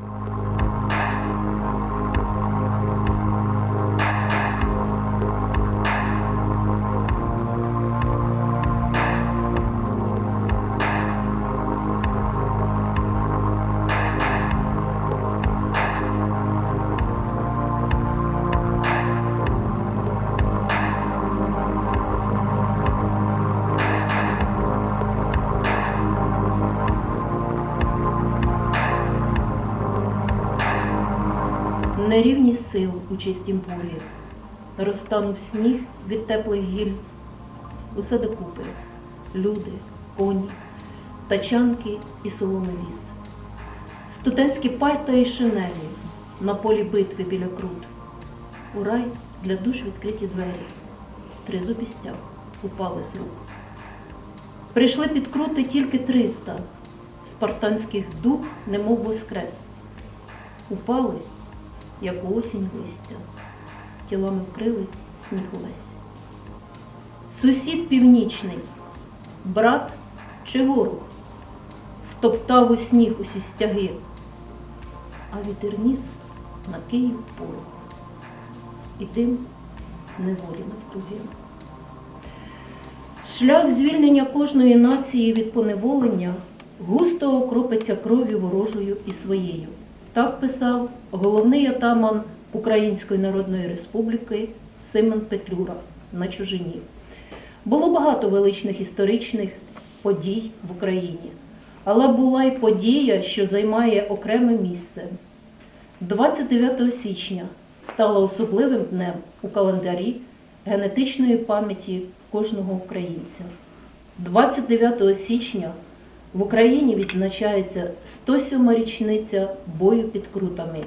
Thanks. Сил у чистім бурі, розтанув сніг від теплих гільз, усе докупи, люди, коні, тачанки і солоний ліс, студентські пальта і шинелі на полі битви біля крут, у рай для душ відкриті двері, три зубістя упали з рук. Прийшли під крути тільки триста, спартанських дух, немов воскрес, упали як осінь листя, тілами вкрили сніг увесь. Сусід північний, брат чи ворог, втоптав у сніг усі стяги, а вітер ніс на Київ порох, і дим неволі навкруги. Шлях звільнення кожної нації від поневолення густо окропиться кров'ю ворожою і своєю. Так писав головний отаман Української Народної Республіки Симон Петлюра на чужині. Було багато величних історичних подій в Україні, але була й подія, що займає окреме місце. 29 січня стала особливим днем у календарі генетичної пам'яті кожного українця. 29 січня в Україні відзначається 107 річниця бою під крутами,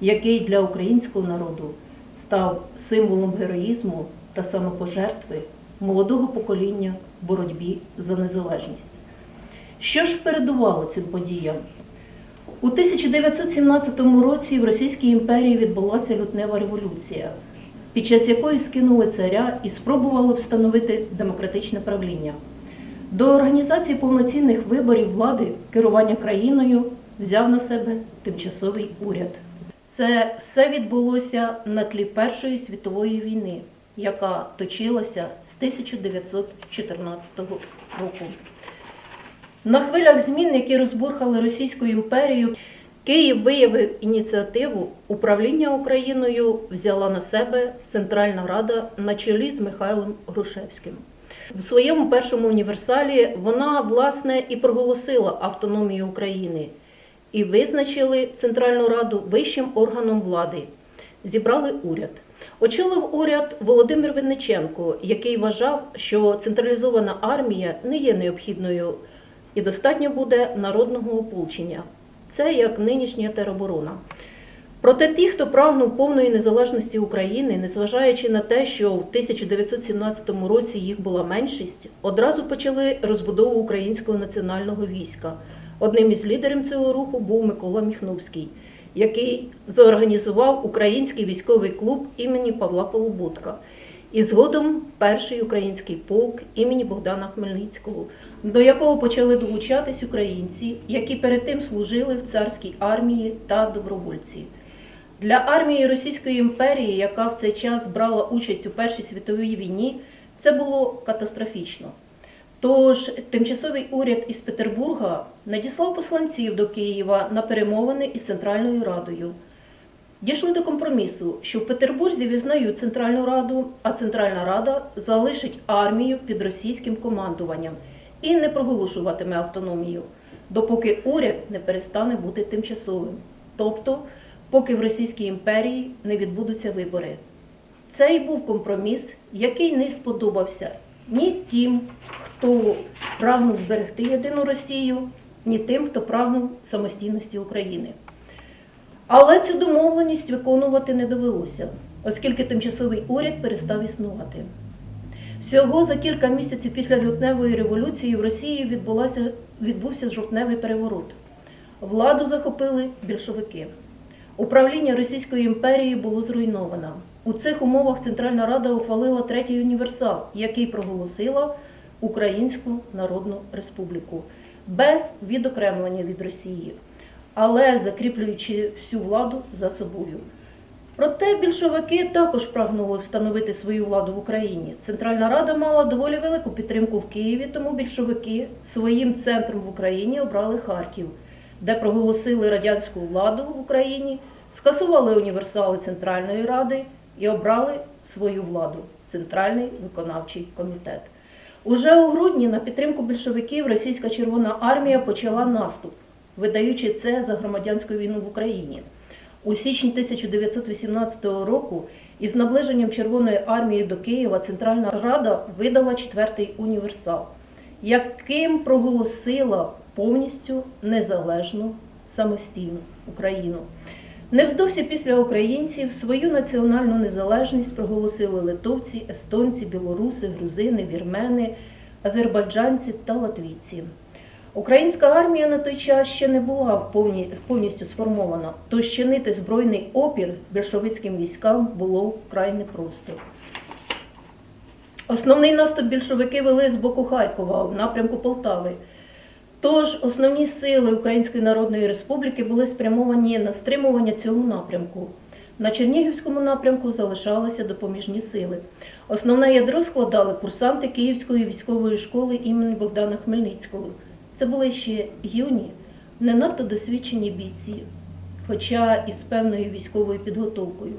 який для українського народу став символом героїзму та самопожертви молодого покоління в боротьбі за незалежність. Що ж передувало цим подіям? У 1917 році в Російській імперії відбулася лютнева революція, під час якої скинули царя і спробували встановити демократичне правління. До організації повноцінних виборів влади керування країною взяв на себе тимчасовий уряд. Це все відбулося на тлі Першої світової війни, яка точилася з 1914 року. На хвилях змін, які розбурхали Російську імперію, Київ виявив ініціативу управління Україною взяла на себе Центральна Рада на чолі з Михайлом Грушевським. В своєму першому універсалі вона власне і проголосила автономію України і визначили Центральну Раду вищим органом влади. Зібрали уряд. Очолив уряд Володимир Винниченко, який вважав, що централізована армія не є необхідною і достатньо буде народного ополчення. Це як нинішня тероборона. Проте ті, хто прагнув повної незалежності України, незважаючи на те, що в 1917 році їх була меншість, одразу почали розбудову українського національного війська. Одним із лідерів цього руху був Микола Міхновський, який зорганізував український військовий клуб імені Павла Полуботка. І згодом перший український полк імені Богдана Хмельницького, до якого почали долучатись українці, які перед тим служили в царській армії та добровольці. Для армії Російської імперії, яка в цей час брала участь у Першій світовій війні, це було катастрофічно. Тож тимчасовий уряд із Петербурга надіслав посланців до Києва на перемовини із Центральною Радою. Дійшли до компромісу, що в Петербурзі визнають Центральну Раду, а Центральна Рада залишить армію під російським командуванням і не проголошуватиме автономію, допоки уряд не перестане бути тимчасовим. Тобто, поки в Російській імперії не відбудуться вибори. Це і був компроміс, який не сподобався ні тим, хто прагнув зберегти єдину Росію, ні тим, хто прагнув самостійності України. Але цю домовленість виконувати не довелося, оскільки тимчасовий уряд перестав існувати. Всього за кілька місяців після лютневої революції в Росії відбувся жовтневий переворот. Владу захопили більшовики. Управління Російської імперії було зруйновано. У цих умовах Центральна Рада ухвалила третій універсал, який проголосила Українську Народну Республіку без відокремлення від Росії. але закріплюючи всю владу за собою. Проте більшовики також прагнули встановити свою владу в Україні. Центральна Рада мала доволі велику підтримку в Києві, тому більшовики своїм центром в Україні обрали Харків, де проголосили радянську владу в Україні, скасували універсали Центральної Ради і обрали свою владу Центральний виконавчий комітет. Уже у грудні на підтримку більшовиків Російська Червона армія почала наступ, видаючи це за громадянську війну в Україні. У січні 1918 року із наближенням Червоної армії до Києва Центральна Рада видала четвертий універсал, яким проголосила повністю незалежну самостійну Україну. Невздовзі після українців свою національну незалежність проголосили литовці, естонці, білоруси, грузини, вірмени, азербайджанці та латвійці. Українська армія на той час ще не була повністю сформована, тож чинити збройний опір більшовицьким військам було вкрай непросто. Основний наступ більшовики вели з боку Харкова в напрямку Полтави. Тож основні сили Української Народної Республіки були спрямовані на стримування цього напрямку. На Чернігівському напрямку залишалися допоміжні сили. Основне ядро складали курсанти Київської військової школи імені Богдана Хмельницького. Це були ще юні, не надто досвідчені бійці, хоча і з певною військовою підготовкою.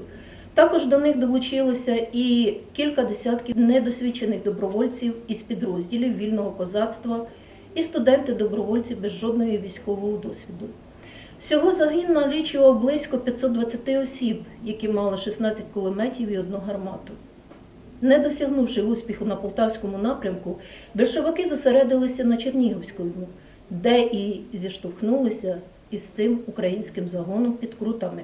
Також до них долучилося і кілька десятків недосвідчених добровольців із підрозділів вільного козацтва і студенти-добровольці без жодної військового досвіду. Всього загін налічував близько 520 осіб, які мали 16 кулеметів і одну гармату. Не досягнувши успіху на полтавському напрямку, більшовики зосередилися на Чернігівському, де і зіштовхнулися із цим українським загоном під крутами,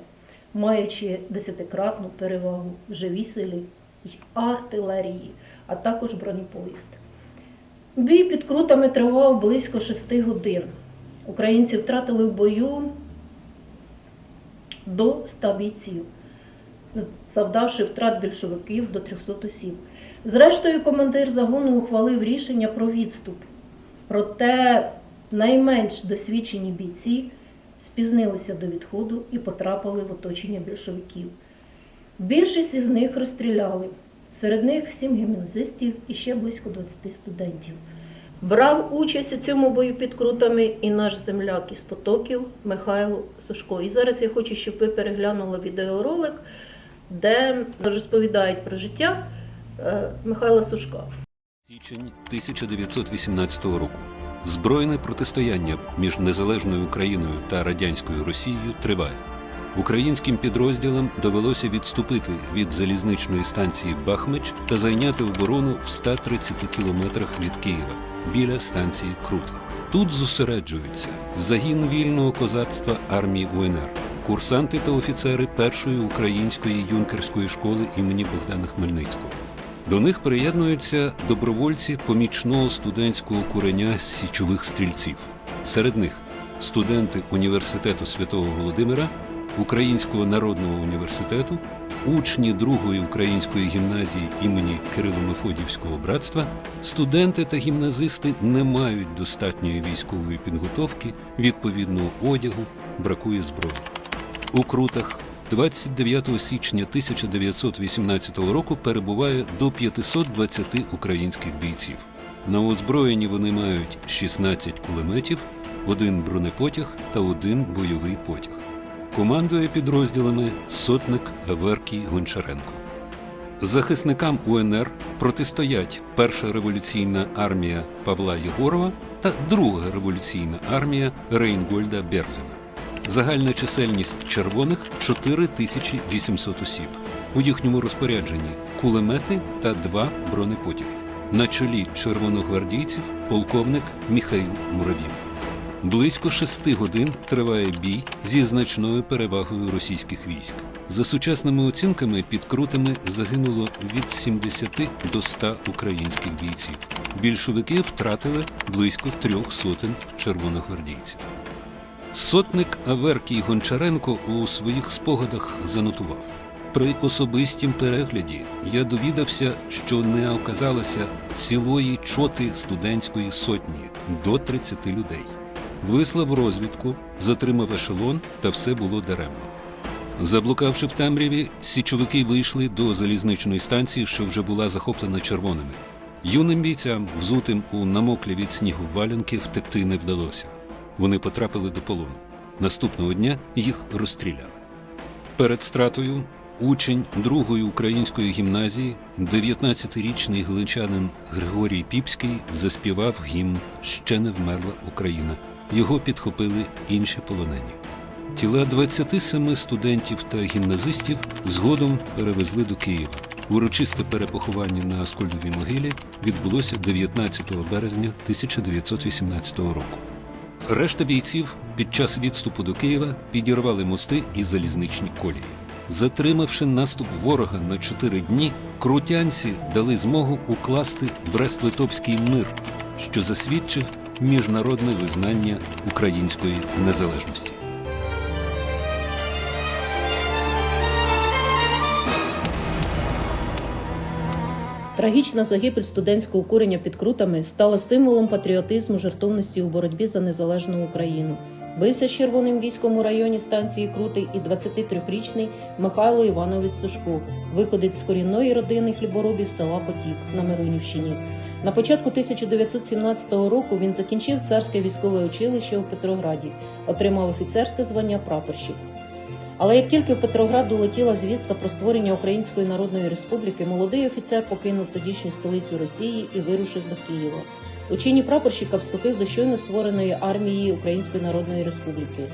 маючи десятикратну перевагу в живій силі артилерії, а також бронепоїзд. Бій під крутами тривав близько шести годин. Українці втратили в бою до 100 бійців, завдавши втрат більшовиків до 300 осіб. Зрештою, командир загону ухвалив рішення про відступ. Проте найменш досвідчені бійці спізнилися до відходу і потрапили в оточення більшовиків. Більшість із них розстріляли. Серед них сім гімназистів і ще близько 20 студентів. Брав участь у цьому бою під крутами і наш земляк із потоків Михайло Сушко. І зараз я хочу, щоб ви переглянули відеоролик, де розповідають про життя е, Михайла Сушка. Січень 1918 року. Збройне протистояння між незалежною Україною та радянською Росією триває. Українським підрозділам довелося відступити від залізничної станції Бахмач та зайняти оборону в 130 кілометрах від Києва біля станції Крута. Тут зосереджуються загін вільного козацтва армії УНР, курсанти та офіцери першої української юнкерської школи імені Богдана Хмельницького. До них приєднуються добровольці помічного студентського куреня з січових стрільців. Серед них студенти університету святого Володимира, Українського народного університету, учні другої української гімназії імені Кирило-Мефодіївського братства, студенти та гімназисти не мають достатньої військової підготовки, відповідного одягу, бракує зброї. У Крутах 29 січня 1918 року перебуває до 520 українських бійців. На озброєнні вони мають 16 кулеметів, один бронепотяг та один бойовий потяг. Командує підрозділами сотник Аверкій Гончаренко. Захисникам УНР протистоять Перша революційна армія Павла Єгорова та Друга революційна армія Рейнгольда Берзена. Загальна чисельність червоних 4800 осіб. У їхньому розпорядженні кулемети та два бронепотяги. На чолі червоногвардійців полковник Міхаїл Муравів. Близько шести годин триває бій зі значною перевагою російських військ. За сучасними оцінками під крутами загинуло від 70 до 100 українських бійців. Більшовики втратили близько трьох сотень червоногвардійців. Сотник Аверкій Гончаренко у своїх спогадах занотував. При особистім перегляді я довідався, що не оказалося цілої чоти студентської сотні до 30 людей. Вислав розвідку, затримав ешелон, та все було даремно. Заблукавши в темряві, січовики вийшли до залізничної станції, що вже була захоплена червоними. Юним бійцям, взутим у намоклі від снігу валянки, втекти не вдалося. Вони потрапили до полону. Наступного дня їх розстріляли. Перед стратою учень другої української гімназії, 19-річний глинчанин Григорій Піпський, заспівав гімн Ще не вмерла Україна. Його підхопили інші полонені. Тіла 27 студентів та гімназистів згодом перевезли до Києва. Урочисте перепоховання на Аскольдовій могилі відбулося 19 березня 1918 року. Решта бійців під час відступу до Києва підірвали мости і залізничні колії. Затримавши наступ ворога на чотири дні, крутянці дали змогу укласти Брест-Литовський мир, що засвідчив міжнародне визнання української незалежності. Трагічна загибель студентського курення під крутами стала символом патріотизму жертовності у боротьбі за незалежну Україну. Бився з червоним військом у районі станції Крутий і 23-річний Михайло Іванович Сушко, виходець з корінної родини хліборобів села Потік на Миронівщині. На початку 1917 року він закінчив царське військове училище у Петрограді, отримав офіцерське звання прапорщик. Але як тільки в Петроград долетіла звістка про створення Української Народної Республіки, молодий офіцер покинув тодішню столицю Росії і вирушив до Києва. У чині прапорщика вступив до щойно створеної армії Української Народної Республіки.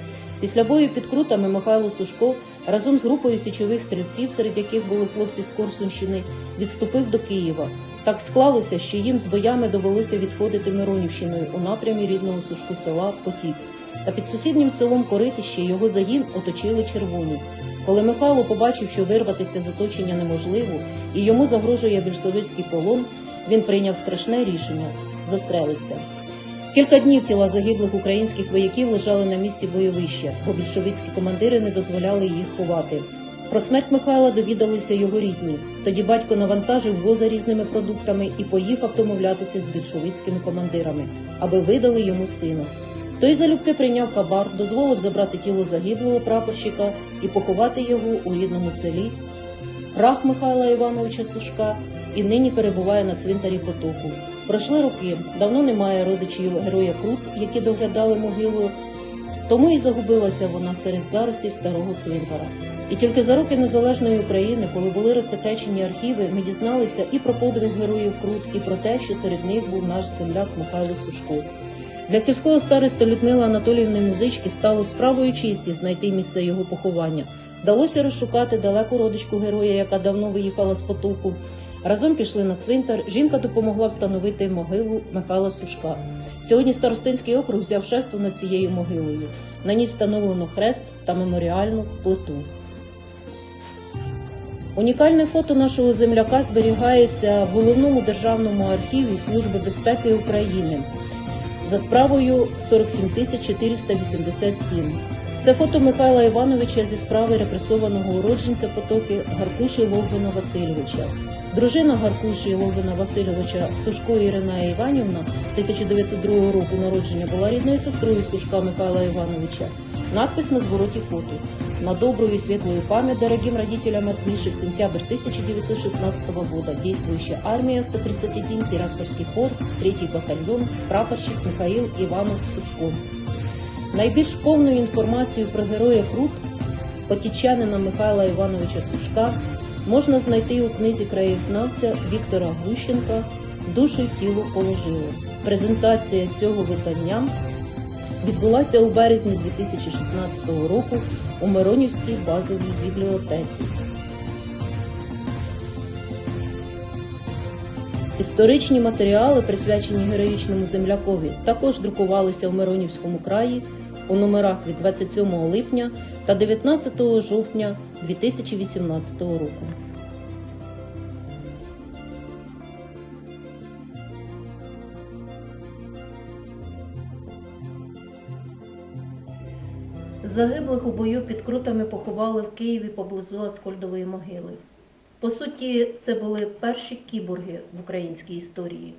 Після бою під крутами Михайло Сушко разом з групою січових стрільців, серед яких були хлопці з Корсунщини, відступив до Києва. Так склалося, що їм з боями довелося відходити Миронівщиною у напрямі рідного сушку села Потік. Та під сусіднім селом Коритище його загін оточили червоні. Коли Михайло побачив, що вирватися з оточення неможливо і йому загрожує більшовицький полон, він прийняв страшне рішення застрелився. Кілька днів тіла загиблих українських вояків лежали на місці бойовища, бо більшовицькі командири не дозволяли їх ховати. Про смерть Михайла довідалися його рідні. Тоді батько навантажив воза різними продуктами і поїхав домовлятися з більшовицькими командирами, аби видали йому сина. Той залюбки прийняв хабар, дозволив забрати тіло загиблого прапорщика і поховати його у рідному селі. Прах Михайла Івановича Сушка і нині перебуває на цвинтарі потоку. Пройшли роки, давно немає родичів героя Крут, які доглядали могилу, тому і загубилася вона серед заростів старого цвинтара. І тільки за роки незалежної України, коли були розсекречені архіви, ми дізналися і про подвиг героїв Крут, і про те, що серед них був наш земляк Михайло Сушко. Для сільського староста Людмили Анатоліївни Музички стало справою честі знайти місце його поховання. Вдалося розшукати далеку родичку героя, яка давно виїхала з потоку. Разом пішли на цвинтар. Жінка допомогла встановити могилу Михайла Сушка. Сьогодні Старостинський округ взяв шество над цією могилою. На ній встановлено хрест та меморіальну плиту. Унікальне фото нашого земляка зберігається в головному державному архіві Служби безпеки України за справою 47487. Це фото Михайла Івановича зі справи репресованого уродженця потоки Гаркуші Логвина Васильовича. Дружина Гаркуші Логвина Васильовича Сушко Ірина Іванівна 1902 року народження була рідною сестрою Сушка Михайла Івановича. Надпис на звороті фото. На добрую и светлую память дорогим родителям отмышек сентябрь 1916 года. Действующая армия 131, Тираспольский хор, 3 батальйон, прапорщик Михаил Іванов Сушко. Найбільш повну інформацію про героя Крут, потічанина Михайла Івановича Сушка, можна знайти у книзі краєзнавця Віктора Глущенка Душу й тіло положило. Презентація цього видання відбулася у березні 2016 року у Миронівській базовій бібліотеці. Історичні матеріали, присвячені героїчному землякові, також друкувалися в Миронівському краї у номерах від 27 липня та 19 жовтня 2018 року. Загиблих у бою під крутами поховали в Києві поблизу Аскольдової могили. По суті, це були перші кіборги в українській історії.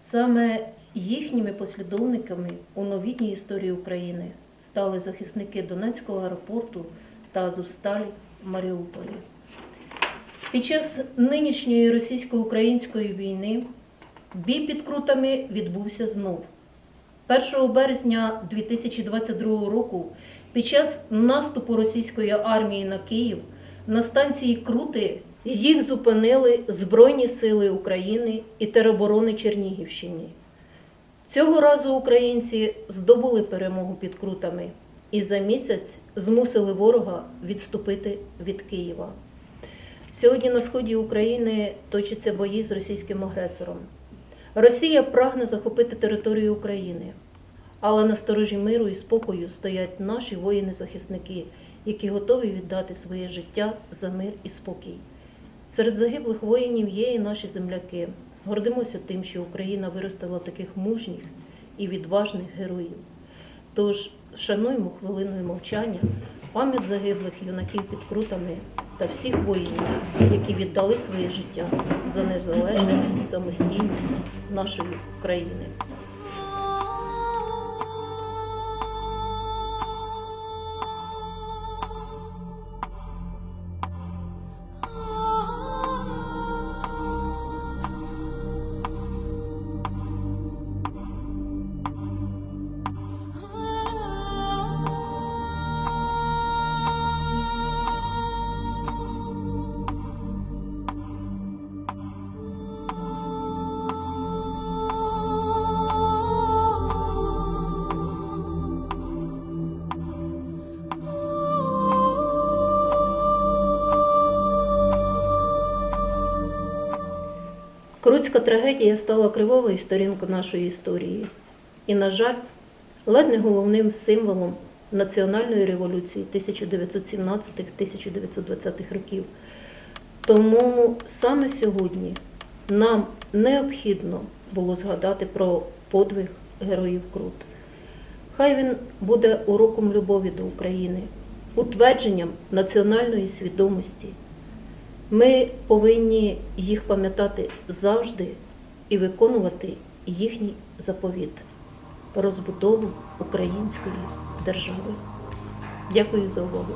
Саме Їхніми послідовниками у новітній історії України стали захисники Донецького аеропорту та Азовсталі Маріуполі. Під час нинішньої російсько-української війни бій під крутами відбувся знов. 1 березня 2022 року під час наступу російської армії на Київ на станції Крути їх зупинили Збройні сили України і тероборони Чернігівщини. Цього разу українці здобули перемогу під Крутами і за місяць змусили ворога відступити від Києва. Сьогодні на сході України точаться бої з російським агресором. Росія прагне захопити територію України, але на сторожі миру і спокою стоять наші воїни-захисники, які готові віддати своє життя за мир і спокій. Серед загиблих воїнів є і наші земляки. Гордимося тим, що Україна виростила таких мужніх і відважних героїв. Тож шануємо хвилиною мовчання пам'ять загиблих юнаків під крутами та всіх воїнів, які віддали своє життя за незалежність і самостійність нашої країни. Круцька трагедія стала кривовою сторінкою нашої історії. І, на жаль, ледь не головним символом національної революції 1917-1920-х років. Тому саме сьогодні нам необхідно було згадати про подвиг героїв Крут. Хай він буде уроком любові до України, утвердженням національної свідомості. Ми повинні їх пам'ятати завжди і виконувати їхній заповіт розбудову української держави. Дякую за увагу.